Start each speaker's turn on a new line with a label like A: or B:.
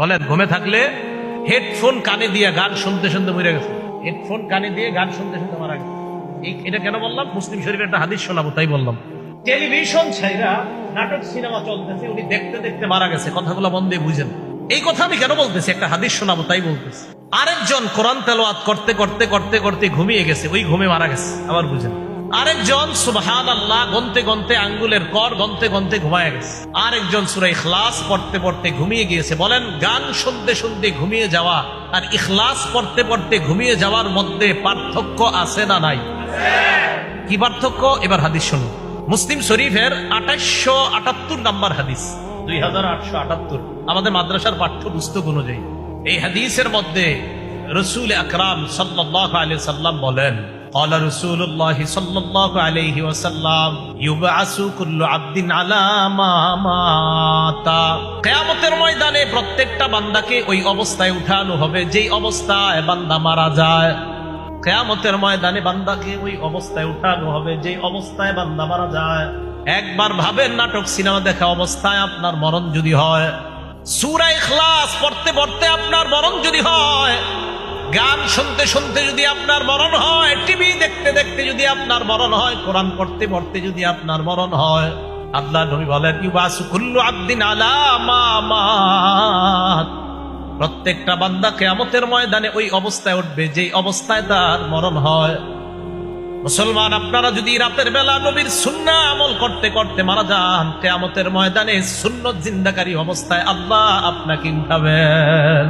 A: বলেন, ঘুমে থাকলে হেডফোন কানে দিয়ে গান শুনতে শুনতে মরে গেছে। হেডফোন কানে দিয়ে গান শুনতে শুনতে মারা গেছে। এটা কেন বললাম? মুসলিম শরীফের একটা হাদিস শোনাবো, তাই বললাম। টেলিভিশন ছাইরা নাটক, সিনেমা চলতেছে, উনি দেখতে দেখতে মারা গেছে, কথাগুলো দিয়ে বুঝেন। এই কথা আমি কেন বলতেছি? একটা হাদিস শোনাবো, তাই বলতেছি। আরেকজন কোরআন তেলোয়াত করতে করতে করতে করতে ঘুমিয়ে গেছে, ওই ঘুমে মারা গেছে, আবার বুঝেন। আরেকজন সুবহান আল্লাহ গনতে গনতে আঙ্গুলের কর গনতে গনতে ঘুমায় গেছে। আরেকজন সুরাই ইখলাস পড়তে পড়তে ঘুমিয়ে গিয়েছে। বলেন, গান শুনতে শুনতে ঘুমিয়ে যাওয়া আর ইখলাস পড়তে পড়তে ঘুমিয়ে যাওয়ার মধ্যে পার্থক্য আছে না নাই? কি পার্থক্য? এবার হাদিস শুনুন। মুসলিম শরীফের আঠাশশো আটাত্তর নাম্বার হাদিস, দুই হাজার আটশো আটাত্তর। আমাদের মাদ্রাসার পাঠ্য পুস্তক অনুযায়ী। এই হাদিসের মধ্যে রসুল আকরাম সাল্লাহ আলি সাল্লাম বলেন قال رسول الله صلى الله عليه وسلم يبعث كل عبد على ما مات কিয়ামতের ময়দানে প্রত্যেকটা বান্দাকে ওই অবস্থায় উঠানো হবে যেই অবস্থায় বান্দা মারা যায় কেয়ামতের ময়দানে বান্দাকে ওই অবস্থায় উঠানো হবে যে অবস্থায় বান্দা মারা যায় একবার ভাবেন নাটক সিনেমা দেখা অবস্থায় আপনার মরণ যদি হয় সুরাই খ্লাস পড়তে পড়তে আপনার মরণ যদি হয় গান শুনতে শুনতে যদি আপনার মরণ হয়, টিভি দেখতে দেখতে যদি আপনার মরণ হয়, কোরআন পড়তে পড়তে যদি আপনার মরণ হয়, আল্লাহ নবী বলেন, ইউবাসু কুল্লু আব্দিন আলা মা প্রত্যেকটা বান্দা কেয়ামতের ময়দানে ওই অবস্থায় উঠবে যে অবস্থায় তার মরণ হয়। মুসলমান, আপনারা যদি রাতের বেলা নবীর সুন্না আমল করতে করতে মারা যান, কেয়ামতের ময়দানে সুন্নত জিন্দাকারী অবস্থায় আল্লাহ আপনাকে উঠাবেন।